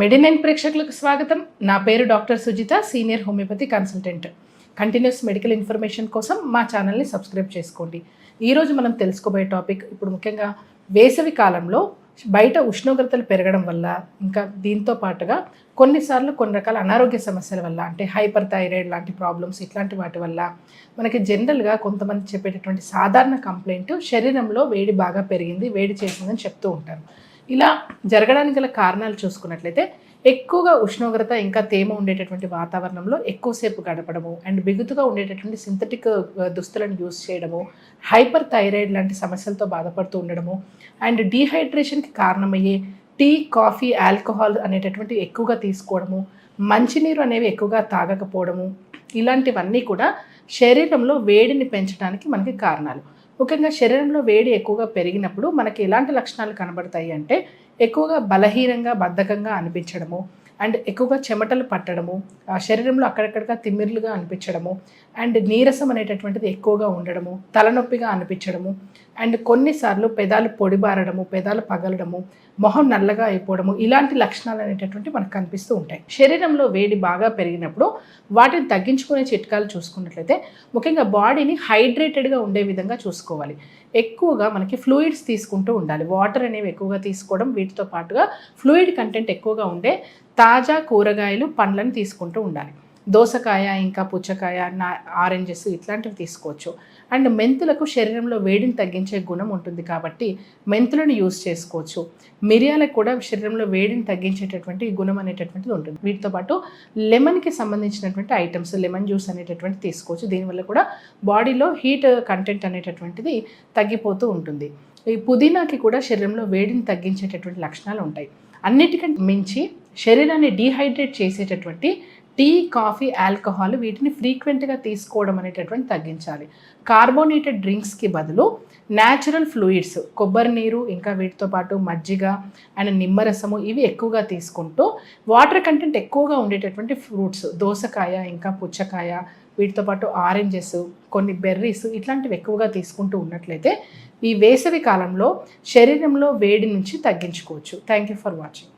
మెడినైన్ ప్రేక్షకులకు స్వాగతం. నా పేరు doctor Sujitha senior homeopathy consultant. Continuous medical information కోసం మా ఛానల్ని సబ్స్క్రైబ్ చేసుకోండి. ఈరోజు మనం తెలుసుకోబోయే టాపిక్ ఇప్పుడు ముఖ్యంగా వేసవి కాలంలో బయట ఉష్ణోగ్రతలు పెరగడం వల్ల ఇంకా దీంతో పాటుగా కొన్నిసార్లు కొన్ని రకాల అనారోగ్య సమస్యల వల్ల అంటే హైపర్ థైరాయిడ్ లాంటి ప్రాబ్లమ్స్ ఇట్లాంటి వాటి వల్ల మనకి జనరల్గా కొంతమంది చెప్పేటటువంటి సాధారణ కంప్లైంట్ శరీరంలో వేడి బాగా పెరిగింది వేడి చేసిందని చెప్తూ ఉంటారు. ఇలా జరగడానికి గల కారణాలు చూసుకున్నట్లయితే ఎక్కువగా ఉష్ణోగ్రత ఇంకా తేమ ఉండేటటువంటి వాతావరణంలో ఎక్కువసేపు గడపడము అండ్ బిగుతుగా ఉండేటటువంటి సింథటిక్ దుస్తులను యూస్ చేయడము హైపర్ థైరాయిడ్ లాంటి సమస్యలతో బాధపడుతూ ఉండడము అండ్ డీహైడ్రేషన్కి కారణమయ్యే టీ కాఫీ ఆల్కహాల్ అనేటటువంటి ఎక్కువగా తీసుకోవడము మంచినీరు అనేవి ఎక్కువగా తాగకపోవడము ఇలాంటివన్నీ కూడా శరీరంలో వేడిని పెంచడానికి మనకి కారణాలు. ముఖ్యంగా శరీరంలో వేడి ఎక్కువగా పెరిగినప్పుడు మనకి ఎలాంటి లక్షణాలు కనబడతాయి అంటే ఎక్కువగా బలహీనంగా బద్ధకంగా అనిపించడము అండ్ ఎక్కువగా చెమటలు పట్టడము ఆ శరీరంలో అక్కడక్కడగా తిమ్మిర్లుగా అనిపించడము అండ్ నీరసం అనేటటువంటిది ఎక్కువగా ఉండడము తలనొప్పిగా అనిపించడము అండ్ కొన్నిసార్లు పెదాలు పొడిబారడము పెదాలు పగలడము మొహం నల్లగా అయిపోవడము ఇలాంటి లక్షణాలు అనేటటువంటి మనకు కనిపిస్తూ ఉంటాయి. శరీరంలో వేడి బాగా పెరిగినప్పుడు వాటిని తగ్గించుకునే చిట్కాలు చూసుకున్నట్లయితే ముఖ్యంగా బాడీని హైడ్రేటెడ్గా ఉండే విధంగా చూసుకోవాలి. ఎక్కువగా మనకి ఫ్లూయిడ్స్ తీసుకుంటూ ఉండాలి. వాటర్ అనేవి ఎక్కువగా తీసుకోవడం వీటితో పాటుగా ఫ్లూయిడ్ కంటెంట్ ఎక్కువగా ఉండే తాజా కూరగాయలు పండ్లను తీసుకుంటూ ఉండాలి. దోసకాయ ఇంకా పుచ్చకాయ నా ఆరెంజెస్ ఇట్లాంటివి తీసుకోవచ్చు. అండ్ మెంతులకు శరీరంలో వేడిని తగ్గించే గుణం ఉంటుంది కాబట్టి మెంతులను యూస్ చేసుకోవచ్చు. మిరియాలకు కూడా శరీరంలో వేడిని తగ్గించేటటువంటి గుణం అనేటటువంటిది ఉంటుంది. వీటితో పాటు లెమన్కి సంబంధించినటువంటి ఐటమ్స్ లెమన్ జ్యూస్ అనేటటువంటి తీసుకోవచ్చు. దీనివల్ల కూడా బాడీలో హీట్ కంటెంట్ అనేటటువంటిది తగ్గిపోతూ ఉంటుంది. ఈ పుదీనాకి కూడా శరీరంలో వేడిని తగ్గించేటటువంటి లక్షణాలు ఉంటాయి. అన్నిటికంటే మించి శరీరాన్ని డీహైడ్రేట్ చేసేటటువంటి టీ కాఫీ ఆల్కహాల్ వీటిని ఫ్రీక్వెంట్గా తీసుకోవడం అనేటటువంటి తగ్గించాలి. కార్బోనేటెడ్ డ్రింక్స్కి బదులు న్యాచురల్ ఫ్లూయిడ్స్ కొబ్బరి నీరు ఇంకా వీటితో పాటు మజ్జిగ అండ్ నిమ్మరసము ఇవి ఎక్కువగా తీసుకుంటూ వాటర్ కంటెంట్ ఎక్కువగా ఉండేటటువంటి ఫ్రూట్స్ దోసకాయ ఇంకా పుచ్చకాయ వీటితో పాటు ఆరెంజెస్ కొన్ని బెర్రీస్ ఇట్లాంటివి ఎక్కువగా తీసుకుంటూ ఉన్నట్లయితే ఈ వేసవి కాలంలో శరీరంలో వేడి నుంచి తగ్గించుకోవచ్చు. Thank you for watching